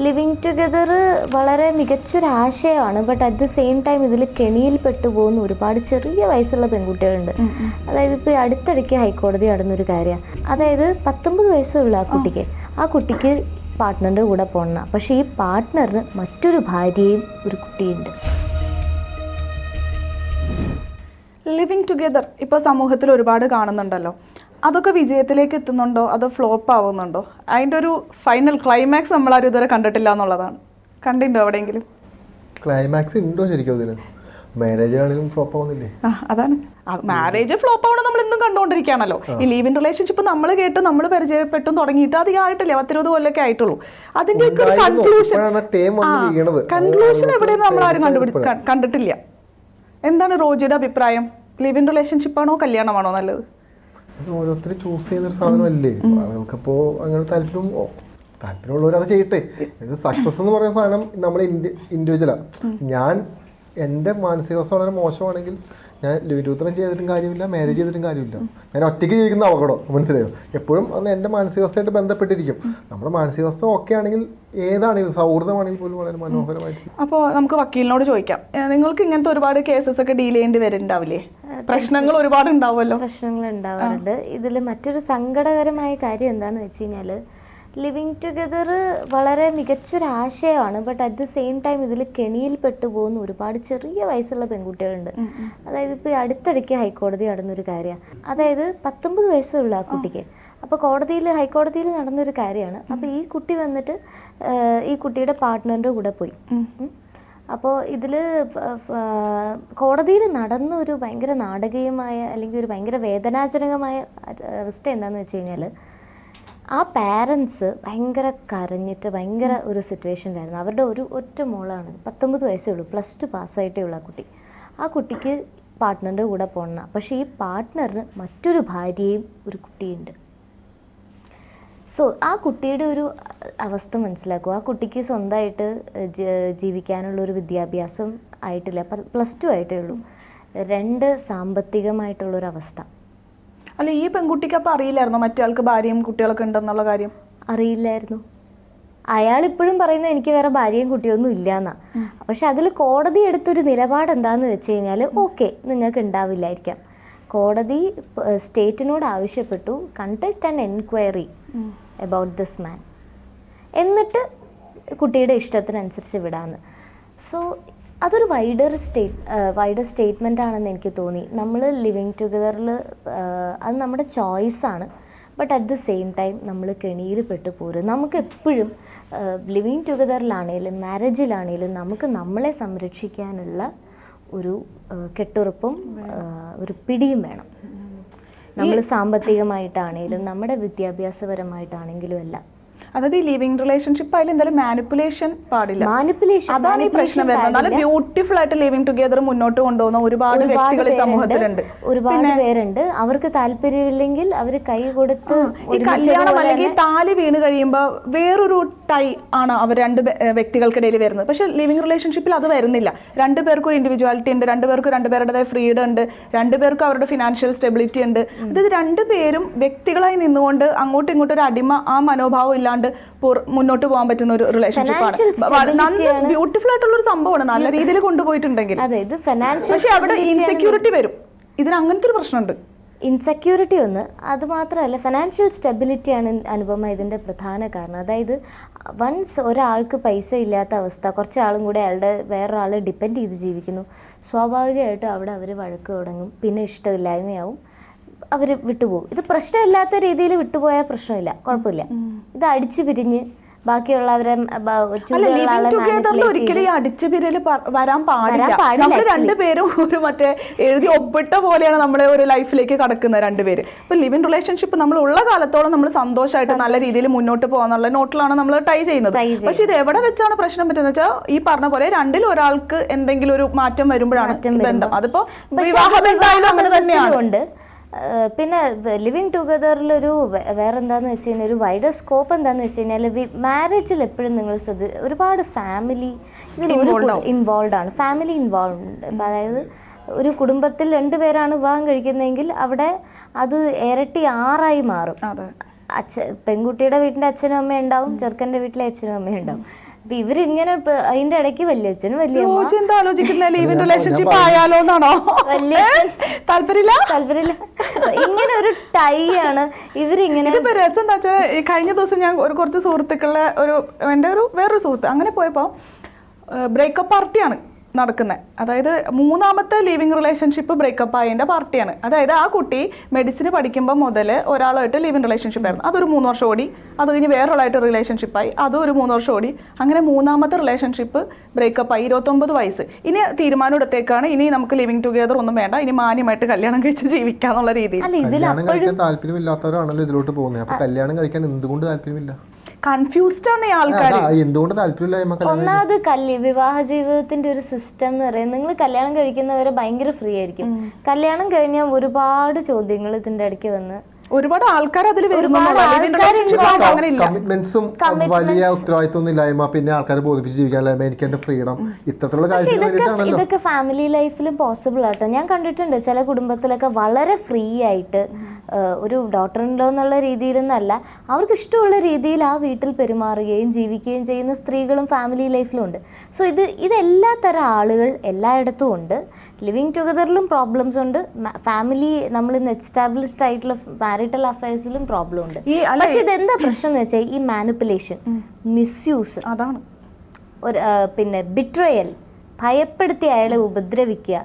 Living together വളരെ മികച്ചൊരു ആശയമാണ് but at the same time ഇതിൽ കെണിയിൽ പെട്ടുപോകുന്ന ഒരുപാട് ചെറിയ വയസ്സുള്ള പെൺകുട്ടികളുണ്ട്. അതായത് ഇപ്പോൾ അടുത്തിടയ്ക്ക് ഹൈക്കോടതി നടന്നൊരു കാര്യമാണ് അതായത് പത്തൊമ്പത് വയസ്സുള്ള ആ കുട്ടിക്ക് ആ കുട്ടിക്ക് പാർട്ട്ണറിന്റെ കൂടെ പോകണം പക്ഷേ ഈ പാർട്ട്ണറിന് മറ്റൊരു ഭാര്യയും ഒരു കുട്ടിയുണ്ട്. ലിവിങ് ടുഗെദർ ഇപ്പോൾ സമൂഹത്തിൽ ഒരുപാട് കാണുന്നുണ്ടല്ലോ. അതൊക്കെ വിജയത്തിലേക്ക് എത്തുന്നുണ്ടോ? അതോ ഫ്ലോപ്പ് ആവുന്നുണ്ടോ? അതിന്റെ ഒരു ഫൈനൽ ക്ലൈമാക്സ് നമ്മൾ ആരും ഇതുവരെ കണ്ടിട്ടില്ല എന്നുള്ളതാണ്. കണ്ടിട്ടുണ്ടോ എവിടെയെങ്കിലും? ക്ലൈമാക്സ് ഉണ്ടോ ശരിക്കും അതിന്? മാരേജ് ആണെങ്കിലും ഫ്ലോപ്പ് ആവുന്നില്ലേ? അതാണ്. മാരേജ് ഫ്ലോപ്പ് ആവണം നമ്മൾ ഇന്നും കണ്ടുകൊണ്ടിരിക്കുകയാണല്ലോ. ഈ ലീവ് ഇൻ റിലേഷൻഷിപ്പ് നമ്മൾ കേട്ട് നമ്മൾ പരിചയപ്പെട്ടും തുടങ്ങിയിട്ട് അധികം ആയിട്ടില്ല പത്തിരുപത് കൊല്ലൊക്കെ ആയിട്ടുള്ളൂ. അതിന്റെ ഒക്കെ ഒരു കൺക്ലൂഷൻ. കൺക്ലൂഷൻ എവിടെയെന്ന് നമ്മൾ ആരും കണ്ടുപിടി കണ്ടിട്ടില്ല. എന്താണ് റോജിയുടെ അഭിപ്രായം? ലിവ് ഇൻ റിലേഷൻഷിപ്പ് ആണോ കല്യാണമാണോ നല്ലത്? അത് ഓരോരുത്തർ ചൂസ് ചെയ്യുന്ന ഒരു സാധനമല്ലേ? ആളുകൾക്കപ്പോ അങ്ങനെ താല്പര്യം താല്പര്യമുള്ളവർ അത് ചെയ്യട്ടെ. ഇത് സക്സസ് എന്ന് പറയുന്ന സാധനം നമ്മൾ ഇൻഡിവിജ്വലാണ് ഞാൻ എന്റെ മാനസികാവസ്ഥ വളരെ മോശമാണെങ്കിൽ ഞാൻ വിരൂത്രം ചെയ്തിട്ടും കാര്യമില്ല മാരേജ് ചെയ്തിട്ടും കാര്യമില്ല. ഞാൻ ഒറ്റയ്ക്ക് ജീവിക്കുന്ന അപകടം മനസ്സിലായോ? എപ്പോഴും അന്ന് എന്റെ മാനസികാവസ്ഥയായിട്ട് ബന്ധപ്പെട്ടിരിക്കും. നമ്മുടെ മാനസികാവസ്ഥ ഓക്കെ ആണെങ്കിൽ ഏതാണെങ്കിലും സൗഹൃദമാണെങ്കിൽ പോലും വളരെ മനോഹരമായിട്ട് അപ്പോൾ നമുക്ക് വക്കീലിനോട് ചോദിക്കാം. നിങ്ങൾക്ക് ഇങ്ങനത്തെ ഒരുപാട് കേസസ് ഒക്കെ ഡീൽ ചെയ്യേണ്ടി വരുന്നുണ്ടാവില്ലേ പ്രശ്നങ്ങൾ ഒരുപാട് ഉണ്ടാവുമല്ലോ പ്രശ്നങ്ങൾ ഉണ്ടാവാറുണ്ട്. ഇതിൽ മറ്റൊരു സങ്കടകരമായ കാര്യം എന്താണെന്ന് വെച്ച് കഴിഞ്ഞാൽ ലിവിങ് ടുഗദർ വളരെ മികച്ചൊരു ആശയമാണ്. But at the same time ഇതിൽ കെണിയിൽ പെട്ടുപോകുന്ന ഒരുപാട് ചെറിയ വയസ്സുള്ള പെൺകുട്ടികളുണ്ട്. അതായത് ഇപ്പോൾ അടുത്തിടയ്ക്ക് ഹൈക്കോടതി നടന്നൊരു കാര്യമാണ് അതായത് പത്തൊമ്പത് വയസ്സുള്ള ആ കുട്ടിക്ക്. അപ്പോൾ കോടതിയിൽ ഹൈക്കോടതിയിൽ നടന്നൊരു കാര്യമാണ്. അപ്പോൾ ഈ കുട്ടി വന്നിട്ട് ഈ കുട്ടിയുടെ പാർട്ട്ണറിന്റെ കൂടെ പോയി. അപ്പോൾ ഇതിൽ കോടതിയിൽ നടന്ന ഒരു ഭയങ്കര നാടകീയമായ അല്ലെങ്കിൽ ഒരു ഭയങ്കര വേദനാജനകമായ അവസ്ഥ എന്താണെന്ന് വെച്ച് കഴിഞ്ഞാൽ ആ പാരൻസ് ഭയങ്കര കരഞ്ഞിട്ട് ഭയങ്കര ഒരു സിറ്റുവേഷനിലായിരുന്നു അവരുടെ ഒരു ഒറ്റ മോളാണ്. പത്തൊമ്പത് വയസ്സേ ഉള്ളൂ. പ്ലസ് ടു പാസ്സായിട്ടേ ഉള്ളൂ കുട്ടി. ആ കുട്ടിക്ക് പാർട്ട്ണറിന്റെ കൂടെ പോകണം പക്ഷേ ഈ പാർട്ട്ണറിന് മറ്റൊരു ഭാര്യയും ഒരു കുട്ടിയുണ്ട്. സോ ആ കുട്ടിയുടെ ഒരു അവസ്ഥ മനസ്സിലാക്കുക ആ കുട്ടിക്ക് സ്വന്തമായിട്ട് ജീവിക്കാനുള്ള ഒരു വിദ്യാഭ്യാസം ആയിട്ടില്ല. പ്ലസ് ടു ആയിട്ടേ ഉള്ളൂ. രണ്ട് സാമ്പത്തികമായിട്ടുള്ളൊരു അവസ്ഥ അല്ല ഈ പെൺകുട്ടിക്ക് അപ്പോൾ അറിയില്ലായിരുന്നോ? മറ്റേ ആൾക്ക് ഭാര്യയും കുട്ടികളൊക്കെ ഉണ്ടെന്നുള്ള കാര്യം? അറിയില്ലായിരുന്നു. അയാൾ ഇപ്പോഴും പറയുന്നത് എനിക്ക് വേറെ ഭാര്യയും കുട്ടിയൊന്നും ഇല്ലാന്നാ. പക്ഷെ അതിൽ കോടതി എടുത്തൊരു നിലപാട് എന്താന്ന് വെച്ച് കഴിഞ്ഞാൽ ഓക്കെ നിങ്ങൾക്ക് ഉണ്ടാവില്ലായിരിക്കാം. കോടതി സ്റ്റേറ്റിനോട് ആവശ്യപ്പെട്ടു. Conduct and enquiry. About this man എന്നിട്ട് കുട്ടിയുടെ ഇഷ്ടത്തിനനുസരിച്ച് വിടാമെന്ന് സോ അതൊരു വൈഡർ സ്റ്റേറ്റ് വൈഡർ സ്റ്റേറ്റ്മെന്റ് ആണെന്ന് എനിക്ക് തോന്നി. നമ്മൾ ലിവിങ് ടുഗദറിൽ അത് നമ്മുടെ ചോയ്സാണ് but at the same time നമ്മൾ കെണിയിൽ പെട്ട് പോരും. നമുക്ക് എപ്പോഴും ലിവിങ് ടുഗദറിലാണേലും മാരേജിലാണേലും നമുക്ക് നമ്മളെ സംരക്ഷിക്കാനുള്ള ഒരു കെട്ടുറപ്പും ഒരു പിടിയും വേണം. നമ്മൾ സാമ്പത്തികമായിട്ടാണേലും നമ്മുടെ വിദ്യാഭ്യാസപരമായിട്ടാണെങ്കിലും എല്ലാം അതായത് ഈ ലിവിങ് റിലേഷൻഷിപ്പ് ആയാലും എന്തായാലും മാനിപ്പുലേഷൻ പാടില്ല. മാനിപ്പുലേഷൻ അതാണ് ഈ പ്രശ്നം വരുന്നത്. നല്ല ബ്യൂട്ടിഫുൾ ആയിട്ട് ലിവിങ് ടുഗദർ മുന്നോട്ട് കൊണ്ടുപോകുന്ന ഒരുപാട് വ്യക്തികൾ സമൂഹത്തിലുണ്ട്. ഒരുപാട് പേരുണ്ട്. അവർക്ക് താല്പര്യമില്ലെങ്കിൽ അവർ കൈ കൊടുത്ത് ഈ കല്യാണം അല്ലെങ്കിൽ താലി വീണ് കഴിയുമ്പോൾ വേറൊരു ടൈ ആണ് അവർ രണ്ട് വ്യക്തികൾക്കിടയിൽ വരുന്നത്. പക്ഷെ ലിവിങ് റിലേഷൻഷിപ്പിൽ അത് വരുന്നില്ല. രണ്ട് പേർക്കും ഒരു ഇൻഡിവിജ്വാലിറ്റി ഉണ്ട് രണ്ട് പേർക്കും രണ്ട് പേരുടേതായ ഫ്രീഡം ഉണ്ട് രണ്ട് പേർക്കും അവരുടെ ഫിനാൻഷ്യൽ സ്റ്റെബിലിറ്റി ഉണ്ട്. അതായത് രണ്ടുപേരും വ്യക്തികളായി നിന്നുകൊണ്ട് അങ്ങോട്ടും ഇങ്ങോട്ടും ഒരു അടിമ ആ മനോഭാവം ഇല്ലാണ്ട് മുന്നോട്ട് പോകാൻ പറ്റുന്ന ഒരു റിലേഷൻഷിപ്പാണ് Financial ബ്യൂട്ടിഫുൾ ആയിട്ടുള്ള ഒരു സംഭവമാണ്. നല്ല രീതിയിൽ കൊണ്ടുപോയിട്ടുണ്ടെങ്കിൽ. പക്ഷെ അവിടെ ഇൻസെക്യൂരിറ്റി വരും. ഇതിന് അങ്ങനത്തെ ഒരു പ്രശ്നമുണ്ട്. ഇൻസെക്യൂരിറ്റി ഒന്ന് അത് മാത്രമല്ല ഫിനാൻഷ്യൽ സ്റ്റെബിലിറ്റിയാണ് അനുപമ ഇതിന്റെ പ്രധാന കാരണം. അതായത് വൺസ് ഒരാൾക്ക് പൈസ ഇല്ലാത്ത അവസ്ഥ കുറച്ച് ആളും കൂടെ അയാളുടെ വേറൊരാളെ ഡിപ്പെൻഡ് ചെയ്ത് ജീവിക്കുന്നു. സ്വാഭാവികമായിട്ടും അവിടെ അവർ വഴക്ക് തുടങ്ങും. പിന്നെ ഇഷ്ടമില്ലായ്മയാവും. അവർ വിട്ടുപോകും. ഇത് പ്രശ്നമില്ലാത്ത രീതിയിൽ വിട്ടുപോയാൽ പ്രശ്നമില്ല. കുഴപ്പമില്ല. ഇത് അടിച്ചു പിരിഞ്ഞ് ബാക്കിയുള്ളവരെ ഒരിക്കലും അടിച്ചു പിരൽ വരാൻ പാടില്ല. നമ്മൾ. രണ്ടുപേരും ഒരു മറ്റേ എഴുതി ഒപ്പിട്ട പോലെയാണ് നമ്മുടെ ഒരു ലൈഫിലേക്ക് കടക്കുന്നത് രണ്ടുപേര്. ഇപ്പൊ ലിവിൻ റിലേഷൻഷിപ്പ് നമ്മൾ ഉള്ള കാലത്തോളം നമ്മൾ സന്തോഷമായിട്ട് നല്ല രീതിയിൽ മുന്നോട്ട് പോകാന്നുള്ള നോട്ടിലാണ് നമ്മൾ ട്രൈ ചെയ്യുന്നത്. പക്ഷെ ഇത് എവിടെ വെച്ചാണ് പ്രശ്നം പറ്റുന്നത് വെച്ചാൽ ഈ പറഞ്ഞ പോലെ രണ്ടിൽ ഒരാൾക്ക് എന്തെങ്കിലും ഒരു മാറ്റം വരുമ്പോഴാണ് ബന്ധം. അതിപ്പോ വിവാഹ ബന്ധമായാലും അങ്ങനെ തന്നെയാണ്. പിന്നെ ലിവിങ് ടുഗദറിലൊരു വേറെ എന്താന്ന് വെച്ച് കഴിഞ്ഞാൽ ഒരു വൈഡർ സ്കോപ്പ് എന്താണെന്ന് വെച്ച് കഴിഞ്ഞാൽ മാരേജിൽ എപ്പോഴും നിങ്ങൾ ശ്രദ്ധ ഒരുപാട് ഫാമിലി ഇതിൽ ഒരു ഇൻവോൾവ് ആണ്. ഫാമിലി ഇൻവോൾവ് അതായത് ഒരു കുടുംബത്തിൽ രണ്ടുപേരാണ് വിവാഹം കഴിക്കുന്നതെങ്കിൽ അവിടെ അത് ഇരട്ടി ആറായി മാറും. അതെ. അച്ഛ പെൺകുട്ടിയുടെ വീട്ടിന്റെ അച്ഛനും അമ്മയും ഉണ്ടാവും ചെറുക്കന്റെ വീട്ടിലെ അച്ഛനും അമ്മയും ഉണ്ടാവും. അപ്പൊ ഇവരിങ്ങനെ അതിന്റെ ഇടയ്ക്ക് വല്യച്ഛനും വലിയ ആലോചിക്കുന്ന? ലീവിൻ റിലേഷൻഷിപ്പ് ആയാലോ എന്നാണോ വലിയ താല്പര്യമില്ല? താല്പര്യമില്ല. ഇങ്ങനെ ഒരു ടൈ ആണ് ഇവരിങ്ങനെ ഇതിപ്പോ രസം എന്താ വെച്ചാൽ കഴിഞ്ഞ ദിവസം ഞാൻ ഒരു കുറച്ച് സുഹൃത്തുക്കളുടെ ഒരു എന്റെ ഒരു വേറൊരു സുഹൃത്ത് അങ്ങനെ പോയപ്പോൾ ബ്രേക്കപ്പ് പാർട്ടിയാണ് നടക്കുന്നത് അതായത് മൂന്നാമത്തെ ലിവിങ് റിലേഷൻഷിപ്പ് ബ്രേക്കപ്പ് ആയതിന്റെ പാർട്ടിയാണ്. അതായത് ആ കുട്ടി മെഡിസിന് പഠിക്കുമ്പോൾ മുതൽ ഒരാളായിട്ട് ലിവിങ് റിലേഷൻഷിപ്പ് ആയിരുന്നു. അതൊരു മൂന്ന് വർഷം ഓടി. അത് കഴിഞ്ഞ് വേറൊരാളായിട്ട് റിലേഷൻഷിപ്പായി അതും ഒരു മൂന്ന് വർഷം ഓടി. അങ്ങനെ മൂന്നാമത്തെ റിലേഷൻഷിപ്പ് ബ്രേക്കപ്പ് ആയി. ഇരുപത്തൊമ്പത് വയസ്സ്. ഇനി തീരുമാനം എടുത്തേക്കാണ്. ഇനി നമുക്ക് ലിവിങ് ടുഗദർ ഒന്നും വേണ്ട. ഇനി മാന്യമായിട്ട് കല്യാണം കഴിച്ച് ജീവിക്കാന്നുള്ള രീതിയിൽ. കല്യാണം കഴിക്കാൻ താല്പര്യമില്ലാത്തവരാണല്ലോ ഇതിലോട്ട് പോകുന്നത് അപ്പോൾ കല്യാണം കഴിക്കാൻ എന്തുകൊണ്ട് താല്പര്യമില്ല? കൺഫ്യൂസ്ഡ് ആണ് ആൾക്കാർ എന്തുകൊണ്ട് താല്പര്യമില്ലായ്മ ഒന്നാമത് കല്യ വിവാഹ ജീവിതത്തിന്റെ ഒരു സിസ്റ്റം എന്ന് പറയുന്നത് നിങ്ങൾ കല്യാണം കഴിക്കുന്നവരെ ഭയങ്കര ഫ്രീ ആയിരിക്കും. കല്യാണം കഴിഞ്ഞാൽ ഒരുപാട് ചോദ്യങ്ങൾ ഇതിന്റെ ഇടയ്ക്ക് വന്ന് ഒരുപാട് ആൾക്കാർ അതിൽ കമ്മിറ്റ്മെന്റ്സും വലിയ ഉത്തരവാദിത്വം ഇല്ലായ്മ. പിന്നെ ആൾക്കാരെ ബോധിപ്പിച്ച് ജീവിക്കാനില്ലായ്മ എനിക്ക് എന്റെ ഫ്രീഡം ഇത്തരത്തിലുള്ള ഇതൊക്കെ ഫാമിലി ലൈഫിലും പോസിബിൾ ആട്ടോ. ഞാൻ കണ്ടിട്ടുണ്ട് ചില കുടുംബത്തിലൊക്കെ വളരെ ഫ്രീ ആയിട്ട് ഒരു ഡോക്ടർ ഉണ്ടോ എന്നുള്ള രീതിയിലൊന്നല്ല. അവർക്ക് ഇഷ്ടമുള്ള രീതിയിൽ ആ വീട്ടിൽ പെരുമാറുകയും ജീവിക്കുകയും ചെയ്യുന്ന സ്ത്രീകളും ഫാമിലി ലൈഫിലും ഉണ്ട്. സോ ഇത് ഇതെല്ലാ തരം ആളുകൾ എല്ലായിടത്തും ഉണ്ട്. ലിവിങ് ടുഗദറിലും പ്രോബ്ലംസ് ഉണ്ട്. ഫാമിലി നമ്മൾ ഇന്ന് എസ്റ്റാബ്ലിഷ്ഡ് ആയിട്ടുള്ള മാരിറ്റൽ അഫയേഴ്സിലും പ്രോബ്ലം ഉണ്ട്. പക്ഷെ ഇതെന്താ പ്രശ്നം എന്ന് വെച്ചാൽ ഈ മാനിപ്പുലേഷൻ മിസ്യൂസ് അതാണ്. ഒരു പിന്നെ ബിട്രയൽ ഭയപ്പെടുത്തി അയാളെ ഉപദ്രവിക്കുക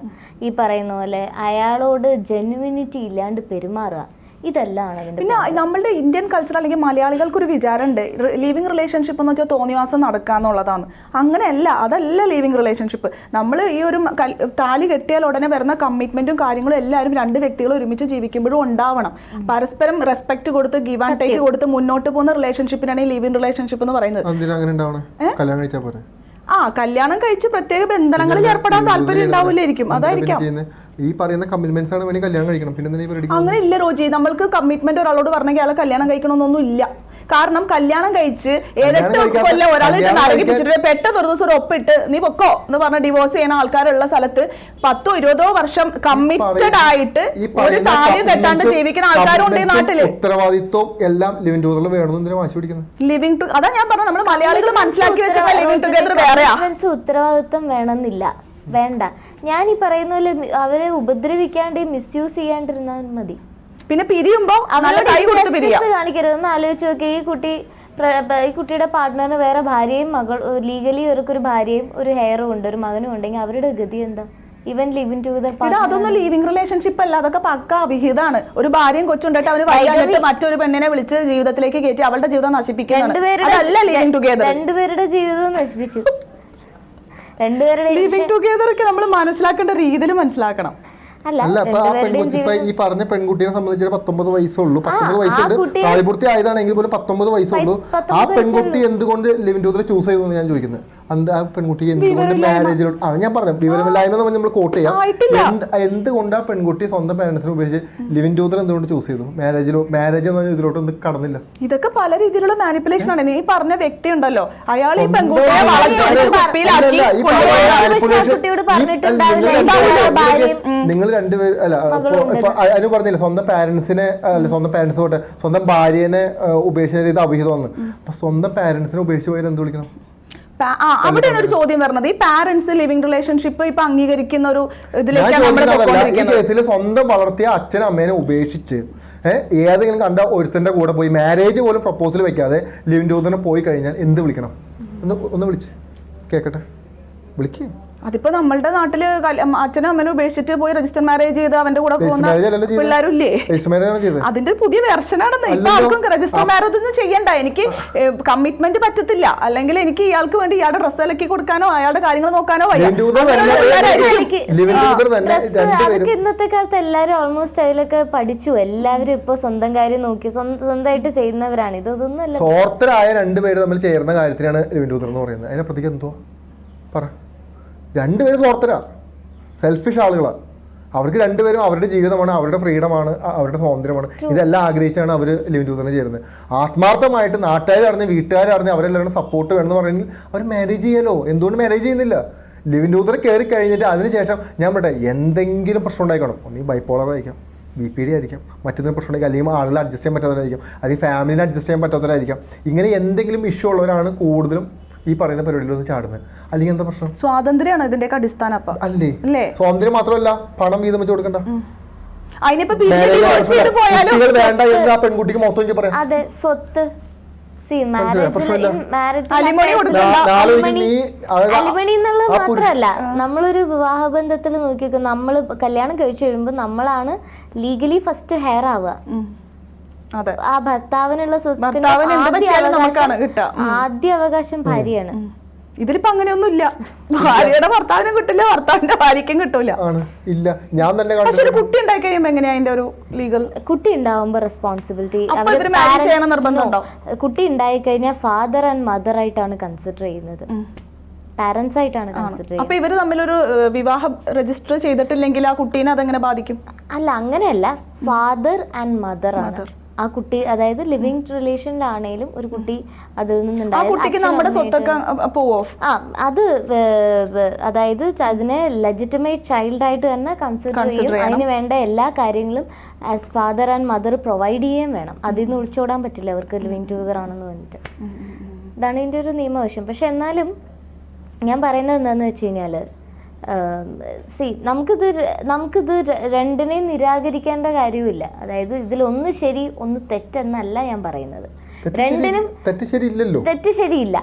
ഈ പറയുന്ന പോലെ അയാളോട് ജെന്യുവിനിറ്റി ഇല്ലാണ്ട് പെരുമാറുക. ഇതെല്ലാം പിന്നെ നമ്മളുടെ ഇന്ത്യൻ കൾച്ചർ അല്ലെങ്കിൽ മലയാളികൾക്ക് ഒരു വിചാരമുണ്ട് ലിവിങ് റിലേഷൻഷിപ്പ് എന്ന് വെച്ചാൽ തോന്നിവാസം നടക്കാന്നുള്ളതാണ് അങ്ങനെയല്ല അതല്ല ലിവിങ് റിലേഷൻഷിപ്പ് നമ്മൾ ഈ ഒരു താലി കെട്ടിയാൽ ഉടനെ വരുന്ന കമ്മിറ്റ്മെന്റും കാര്യങ്ങളും എല്ലാവരും രണ്ട് വ്യക്തികൾ ഒരുമിച്ച് ജീവിക്കുമ്പോഴും ഉണ്ടാവണം. പരസ്പരം റെസ്പെക്ട് കൊടുത്ത് ഗിവ് ആൻഡ് ടേക്ക് കൊടുത്ത് മുന്നോട്ട് പോകുന്ന റിലേഷൻഷിപ്പിനാണ് ഈ ലിവിങ് റിലേഷൻഷിപ്പ് എന്ന് പറയുന്നത്. ആ കല്യാണം കഴിച്ച് പ്രത്യേക ബന്ധനങ്ങളിൽ ഏർപ്പെടാൻ താല്പര്യം ഉണ്ടാവില്ലായിരിക്കും. അതായിരിക്കാം. ഈ പറയുന്ന കമ്മിറ്റ്മെന്റ്സ് ആണ് വേണമെങ്കിൽ കല്യാണം കഴിക്കണം. പിന്നെ അങ്ങനെ ഇല്ല റോജി. നമ്മൾക്ക് കമ്മിറ്റ്മെന്റ് ഒരാളോട് പറഞ്ഞെങ്കിൽ അയാളെ കല്യാണം കഴിക്കണമെന്നൊന്നും ഇല്ല കാരണം കല്യാണം കഴിച്ച് കഴിക്കാത്ത- കൊല്ലം ഒരാളെ കല്യാണം നരകി കഴിക്കാൻ- പിടിച്ചിട്ട് പെട്ടെന്ന് ഒരു ദിവസം ഒരു ഒപ്പിട്ട് നീ പൊക്കോ എന്ന് പറഞ്ഞ ഡിവോഴ്സ് ചെയ്യുന്ന ആൾക്കാരുള്ള സ്ഥലത്ത് പത്തോ ഇരുപതോ വർഷം കമ്മിറ്റഡ് ആയിട്ട് ഒരു താഴെ കെട്ടാണ്ട് ജീവിക്കുന്ന ആൾക്കാരും ഉണ്ട് ഈ നാട്ടിൽ. ഉത്തരവാദിത്വം എല്ലാം ലിവിംഗ് ടൂറിൽ വേണമെന്ന് വാശി പിടിക്കുന്നത് ലിവിങ് ടു അതാ ഞാൻ പറഞ്ഞത്. നമ്മൾ മലയാളികൾ മനസ്സിലാക്കി വെച്ചാൽ ലിവിംഗ് ടുഗദർ വേറെയാ. ഉത്തരവാദിത്വം വേണമെന്നില്ല. വേണ്ട. ഞാൻ ഈ പറയുന്ന പോലെ അവരെ ഉപദ്രവിക്കാണ്ട് മിസ്യൂസ് ചെയ്യാണ്ടിരുന്നാൽ മതി. പിന്നെ പിരിയുമ്പോ നല്ല കൈ കൊടുത്ത് പിരിയാം. കാണിക്കരുതെന്ന് ആലോചിച്ച് നോക്കി ഈ കുട്ടി ഈ കുട്ടിയുടെ പാർട്ട്ണറിന് വേറെ ഭാര്യയും മകൾ ലീഗലി ഇവർക്കൊരു ഭാര്യയും ഒരു ഹെയറും ഉണ്ട് ഒരു മകനും ഉണ്ടെങ്കിൽ അവരുടെ ഗതി എന്താ? ഇവൻ ലിവിങ് ടു എടാ അതൊന്നും ലീവിംഗ് റിലേഷൻഷിപ്പ് അല്ല അതൊക്കെ പക്ക അവിഹിതാണ് ഒരു ഭാര്യയും കൊച്ചുണ്ടായിട്ട് അവന് വൈകാണ്ടിട്ട് മറ്റൊരു പെണ്ണിനെ വിളിച്ച് ജീവിതത്തിലേക്ക് കയറ്റി അവളുടെ ജീവിതം അതല്ല ലിവിംഗ് ടുഗെദർ രണ്ടുപേരുടെ ജീവിതം നശിപ്പിച്ചു. രണ്ടുപേരുടെ ലിവിംഗ് ടുഗദർ ഒക്കെ നമ്മൾ മനസ്സിലാക്കേണ്ട രീതിയിൽ മനസ്സിലാക്കണം. അല്ല അപ്പൊ ആ പെൺകുട്ടി ഇപ്പൊ ഈ പറഞ്ഞ പെൺകുട്ടിയെ സംബന്ധിച്ച് പത്തൊമ്പത് വയസ്സുള്ളൂ. പത്തൊമ്പത് വയസ്സുണ്ട്. പ്രായപൂർത്തി ആയതാണെങ്കിൽ പോലും പത്തൊമ്പത് വയസ്സുള്ളൂ. ആ പെൺകുട്ടി എന്തുകൊണ്ട് ലിവിൻ ടൂറിൽ ചൂസ് ചെയ്തു എന്ന് ഞാൻ ചോദിക്കുന്നത്. അത് ആ പെൺകുട്ടി എന്തുകൊണ്ട് മാരേജിലോട്ട് ആ ഞാൻ പറഞ്ഞു വിവരമില്ലായ്മ എന്ന് നമ്മൾ കോട്ട് ചെയ്യാം. എന്ത് എന്തുകൊണ്ട് ആ പെൺകുട്ടി സ്വന്തം പാരന്റ്സിനെ ഉപയോഗിച്ച് ലിവിൻ ടൂതർ എന്തുകൊണ്ട് ചൂസ് ചെയ്തു? മാരേജിലോ മാരേജ് എന്ന് പറഞ്ഞാൽ ഇതിലോട്ട് ഒന്നും കടന്നില്ല. ഇതൊക്കെ പല രീതിയിലുള്ള മാനിപ്പുലേഷൻ ആണ്. നീ പറഞ്ഞ വ്യക്തി ഉണ്ടല്ലോ. അയാൾ ഈ പെൺകുട്ടിയെ നിങ്ങൾ രണ്ടുപേരും- അല്ല അനു പറഞ്ഞില്ല സ്വന്തം പാരന്റ്സിനെ അല്ല സ്വന്തം പാരന്റ്സ് തൊട്ട് സ്വന്തം ഭാര്യനെ ഉപേക്ഷിച്ച ഇത് അഭിഹിതമാണ് അപ്പൊ സ്വന്തം പാരന്റ്സിനെ ഉപേക്ഷിച്ച് പോയാൽ എന്ത് വിളിക്കണം? അവിടെയാണ് ഒരു ചോദ്യം വരുന്നത്. ഈ പാരന്റ്സ് ലിവിംഗ് റിലേഷൻഷിപ്പ് ഇപ്പൊ അംഗീകരിക്കുന്ന ഒരു ഇതിലേക്ക് സ്വന്തം വളർത്തിയ അച്ഛനും അമ്മേനെ ഉപേക്ഷിച്ച് ഏതെങ്കിലും കണ്ട ഒരുത്തന്റെ കൂടെ പോയി മാരേജ് പോലും പ്രപ്പോസൽ വെക്കാതെ ലിവിംഗ് ടൂറിനെ പോയി കഴിഞ്ഞാൽ എന്ത് വിളിക്കണം? ഒന്ന് ഒന്ന് വിളിച്ച്. കേക്കട്ടെ? വിളിക്കേ. അതിപ്പോ നമ്മളുടെ നാട്ടിൽ അച്ഛനും അമ്മനും ഉപേക്ഷിച്ചിട്ട് പോയി രജിസ്റ്റർ മാരേജ് ചെയ്ത് അവന്റെ കൂടെ പോകുന്ന അതിന്റെ പുതിയ വെർഷനാണെന്ന് ഇപ്പൊ. ആർക്കും രജിസ്റ്റർ മാരേജ് ഒന്നും ചെയ്യണ്ട. എനിക്ക് കമ്മിറ്റ്മെന്റ് പറ്റത്തില്ല. അല്ലെങ്കിൽ എനിക്ക് ഇയാൾക്ക് വേണ്ടി ഇയാളുടെ ഡ്രസ്സ് ഇലക്കി കൊടുക്കാനോ അയാളുടെ കാര്യങ്ങൾ നോക്കാനോ അതൊക്കെ ഇന്നത്തെ കാലത്ത് എല്ലാരും ഓൾമോസ്റ്റ് അതിലൊക്കെ പഠിച്ചു. എല്ലാവരും ഇപ്പൊ സ്വന്തം കാര്യം നോക്കി. സ്വന്തമായിട്ട് ചെയ്യുന്നവരാണ്. ഇത് ഇതൊന്നും അല്ല. സ്വാർത്ഥരായ രണ്ടുപേര് തമ്മിൽ ചേർന്ന കാര്യത്തിനാണ് എന്ന് പറയുന്നത്. അതിനെ പ്രതിക്ക് എന്തോ പറ. രണ്ടുപേരും സ്വാർത്ഥരാ. സെൽഫിഷ് ആളുകളാണ് അവർക്ക് രണ്ടുപേരും അവരുടെ ജീവിതമാണ് അവരുടെ ഫ്രീഡമാണ് അവരുടെ സ്വാതന്ത്ര്യമാണ്. ഇതെല്ലാം ആഗ്രഹിച്ചാണ് അവർ ലിവിൻ ടൂതറിന് ചേരുന്നത് ആത്മാർത്ഥമായിട്ട് വീട്ടുകാർ അറിഞ്ഞ് അവരെല്ലാവരും സപ്പോർട്ട് വേണമെന്ന് പറയുന്നത് അവർ മാരേജ് ചെയ്യലോ? എന്തുകൊണ്ട് മാരേജ് ചെയ്യുന്നില്ല? ലിവിൻ ടൂതർ കയറി കഴിഞ്ഞിട്ട് അതിനുശേഷം ഞാൻ പറയട്ടെ എന്തെങ്കിലും പ്രശ്നം ഉണ്ടായിക്കണം ഒന്നീ ബൈപ്പോളർ ആയിരിക്കാം ബി പി ഡി ആയിരിക്കാം മറ്റൊരു പ്രശ്നമുണ്ടെങ്കിൽ അല്ലെങ്കിൽ ആളുകൾ അഡ്ജസ്റ്റ് ചെയ്യാൻ പറ്റാത്തവരായിരിക്കും അല്ലെങ്കിൽ ഫാമിലിനെ അഡ്ജസ്റ്റ് ചെയ്യാൻ പറ്റാത്തവരായിരിക്കാം. ഇങ്ങനെ എന്തെങ്കിലും ഇഷ്യൂ ഉള്ളവരാണ് കൂടുതലും ഈ പറയുന്ന പരിപാടിയിൽ ഒന്ന് ചാടുന്നത്? അല്ലെങ്കിൽ എന്താ പ്രശ്നം? സ്വാതന്ത്ര്യമാണ് ഇതിന്റെയൊക്കെ അടിസ്ഥാനം അപ്പൊ. അല്ലേ? അല്ലേ? സ്വാതന്ത്ര്യം മാത്രമല്ല പണം വീതം വെച്ച് കൊടുക്കണ്ട. അതിനിപ്പോ കുട്ടികൾ വേണ്ട എന്ന് ആ പെൺകുട്ടിക്ക് മൊത്തം എനിക്ക് പറയാം. അതെ സ്വത്ത്. അലിമണി എന്നുള്ളത് ആ മാത്രമല്ല നമ്മളൊരു വിവാഹ ബന്ധത്തിൽ നോക്കിയൊക്കെ നമ്മൾ കല്യാണം കഴിച്ചു കഴിയുമ്പോൾ നമ്മളാണ് ലീഗലി ഫസ്റ്റ് ഹെയർ ആവുക. ആ ഭർത്താവിനുള്ള സ്വത്തിന് ഭർത്താവിന് എന്ത് ആദ്യ അവകാശം ആദ്യ അവകാശം ഭാര്യയാണ്. ഇതിലിപ്പോ അങ്ങനെയൊന്നും ഇല്ല ഭാര്യയുടെ ഭർത്താവിനും കിട്ടില്ല ഭർത്താവിന്റെ ഭാര്യയ്ക്കും കിട്ടൂല. ആണ്. ഇല്ല. ഞാൻ തന്നെ പക്ഷെ ഒരു കുട്ടി ഉണ്ടായി കഴിയുമ്പോ എങ്ങനെയാ അതിന്റെ ഒരു ലീഗൽ കുട്ടി ഉണ്ടാവുമ്പോ റെസ്പോൺസിബിലിറ്റി? കുട്ടി ഉണ്ടായി കഴിഞ്ഞാൽ ഫാദർ ആൻഡ് മദർ ആയിട്ടാണ് കൺസിഡർ ചെയ്യുന്നത്. പാരന്റ്സ് ആയിട്ടാണ് കൺസിഡർ ചെയ്യുന്നത് അപ്പൊ ഇവർ തമ്മിലൊരു വിവാഹം രജിസ്റ്റർ ചെയ്തിട്ടില്ലെങ്കിൽ ആ കുട്ടീനെ അതെങ്ങനെ ബാധിക്കും? അല്ല അങ്ങനെയല്ല. ഫാദർ ആൻഡ് മദർ ആണ്. ആ കുട്ടി അതായത് ലിവിങ് റിലേഷനിലാണേലും ഒരു കുട്ടി അതിൽ നിന്നുണ്ടായിരുന്നു ആ അത് അതായത് അതിനെ ലെജിറ്റമേറ്റ് ചൈൽഡ് ആയിട്ട് തന്നെ കൺസിഡർ ചെയ്യും. അതിന് വേണ്ട എല്ലാ കാര്യങ്ങളും as father and mother provide ചെയ്യുകയും വേണം. അതിൽ നിന്ന് ഒളിച്ചോടാൻ പറ്റില്ല അവർക്ക് ലിവിങ് ടുഗദർ ആണെന്ന് പറഞ്ഞിട്ട്. ഇതാണ് ഇതിന്റെ ഒരു നിയമവശം. പക്ഷെ എന്നാലും ഞാൻ പറയുന്നത് എന്താണെന്ന് വെച്ച് കഴിഞ്ഞാൽ സി നമുക്കിത് നമുക്കിത് രണ്ടിനെയും നിരാകരിക്കേണ്ട കാര്യമില്ല. അതായത് ഇതിലൊന്ന് ശരി ഒന്ന് തെറ്റെന്നല്ല ഞാൻ പറയുന്നത്. രണ്ടിനും തെറ്റ് ശരിയില്ലല്ലോ. തെറ്റ് ശരിയില്ല.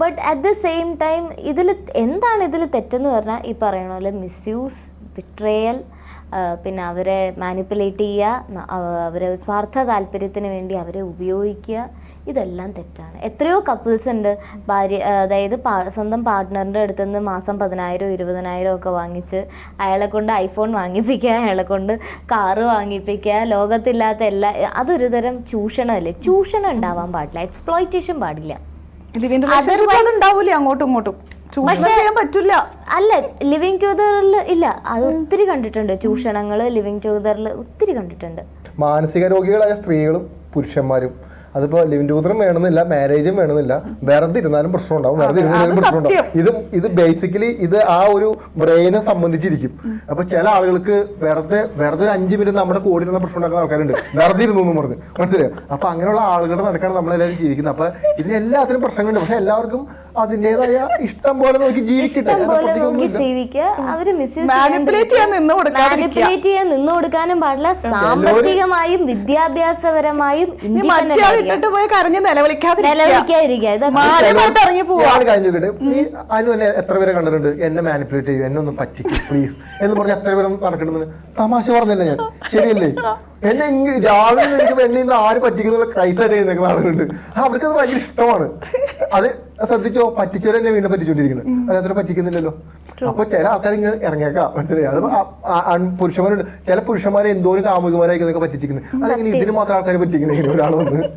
But at the same time ഇതിൽ എന്താണ് ഇതിൽ തെറ്റെന്ന് പറഞ്ഞാൽ ഈ പറയണ പോലെ മിസ്യൂസ് ബിട്രയൽ പിന്നെ അവരെ മാനിപ്പുലേറ്റ് ചെയ്യുക അവരെ സ്വാർത്ഥ താല്പര്യത്തിന് വേണ്ടി അവരെ ഉപയോഗിക്കുക ഇതെല്ലാം തെറ്റാണ്. എത്രയോ കപ്പിൾസ് ഉണ്ട്. ഭാര്യ അതായത് പാ- സ്വന്തം പാർട്ട്ണറിന്റെ അടുത്ത് നിന്ന് മാസം പതിനായിരം ഇരുപതിനായിരം ഒക്കെ വാങ്ങിച്ച് അയാളെ കൊണ്ട് ഐഫോൺ വാങ്ങിപ്പിക്കുക അയാളെ കൊണ്ട് കാറ് വാങ്ങിപ്പിക്കുക ലോകത്തില്ലാത്ത എല്ലാ അതൊരു തരം ചൂഷണമല്ലേ ചൂഷണം ഉണ്ടാവാൻ പാടില്ല. എക്സ്പ്ലോയിറ്റേഷൻ പാടില്ല. അങ്ങോട്ടും ഇങ്ങോട്ടും. ചൂഷണം ചെയ്യാൻ പറ്റില്ല. അല്ല ലിവിങ് ടുഗദറിൽ ഇല്ല. അത് ഒത്തിരി കണ്ടിട്ടുണ്ട്. ചൂഷണങ്ങൾ ലിവിങ് ടുഗദറിൽ ഒത്തിരി കണ്ടിട്ടുണ്ട്. മാനസിക രോഗികളായ സ്ത്രീകളും പുരുഷന്മാരും അതിപ്പോ ലിവിൻ ടൂതറും വേണമെന്നില്ല മാരേജും വേണമെന്നില്ല. വെറുതെ ഇരുന്നാലും പ്രശ്നം ഉണ്ടാവും വെറുതെ ഇരുന്നാലും പ്രശ്നം ഉണ്ടാവും. ഇത് ഇത് ബേസിക്കലി ഇത് ആ ഒരു ബ്രെയിനെ സംബന്ധിച്ചിരിക്കും. അപ്പൊ ചില ആളുകൾക്ക് വെറുതെ വെറുതെ ഒരു അഞ്ച് മിനിറ്റ് നമ്മുടെ കൂടെ ഇരുന്ന പ്രശ്നം ഉണ്ടാക്കുന്ന ആൾക്കാരുണ്ട്. വെറുതെ ഇരുന്നു എന്ന് പറഞ്ഞ്. മനസ്സിലായോ? അപ്പൊ അങ്ങനെയുള്ള ആളുകളുടെ നടക്കാണ് നമ്മളെല്ലാവരും ജീവിക്കുന്നത്. അപ്പൊ ഇതിന് എല്ലാത്തിനും പ്രശ്നങ്ങളുണ്ട്. പക്ഷെ എല്ലാവർക്കും അതിന്റെതായ ഇഷ്ടം പോലെ നോക്കി ജീവിക്കട്ടെ മാനിപ്പുലേറ്റ് ചെയ്യാൻ നിന്ന് കൊടുക്കാതിരിക്കുക. മാനിപ്പുലേറ്റ് ചെയ്യാൻ നിന്ന് കൊടുക്കാനും പാടില്ല. സാമ്പത്തികമായും വിദ്യാഭ്യാസപരമായും അനു എത്ര പേരെ കണ്ടിട്ടുണ്ട്? എന്നെ മാനിപ്പുലേറ്റ് ചെയ്യും എന്നെ ഒന്ന് പറ്റിക്കും പ്ലീസ് എന്ന് പറഞ്ഞ് എത്ര പേരും നടക്കണമെന്ന് തമാശ പറഞ്ഞല്ലേ ഞാൻ? ശരിയല്ലേ? എന്നെ രാവിലെ എണീക്കുമ്പോ എന്നെ ഇന്ന് ആര് പറ്റിക്കുന്നുള്ള ക്രൈസായിട്ട് എഴുന്നേക്കുന്ന ആളുകളുണ്ട് അവർക്കത് ഭയങ്കര ഇഷ്ടമാണ്. അത് ശ്രദ്ധിച്ചോ? പറ്റിച്ചവരെ എന്നെ വീണ്ടും പറ്റിച്ചോണ്ടിരിക്കുന്നത് അല്ലാതെ പറ്റിക്കുന്നില്ലല്ലോ. അപ്പൊ ചില ആൾക്കാർ ഇങ്ങനെ ഇറങ്ങിയേക്കാം. മനസ്സിലായി? അത് പുരുഷന്മാരുണ്ട്. ചില പുരുഷന്മാരെ എന്തോരം കാമുകമാരായിരിക്കും പറ്റിച്ചിരിക്കുന്നത്. അതെങ്ങനെ ഇതിന് മാത്രം ആൾക്കാർ പറ്റിക്കുന്നത് ഒരാൾ വന്ന്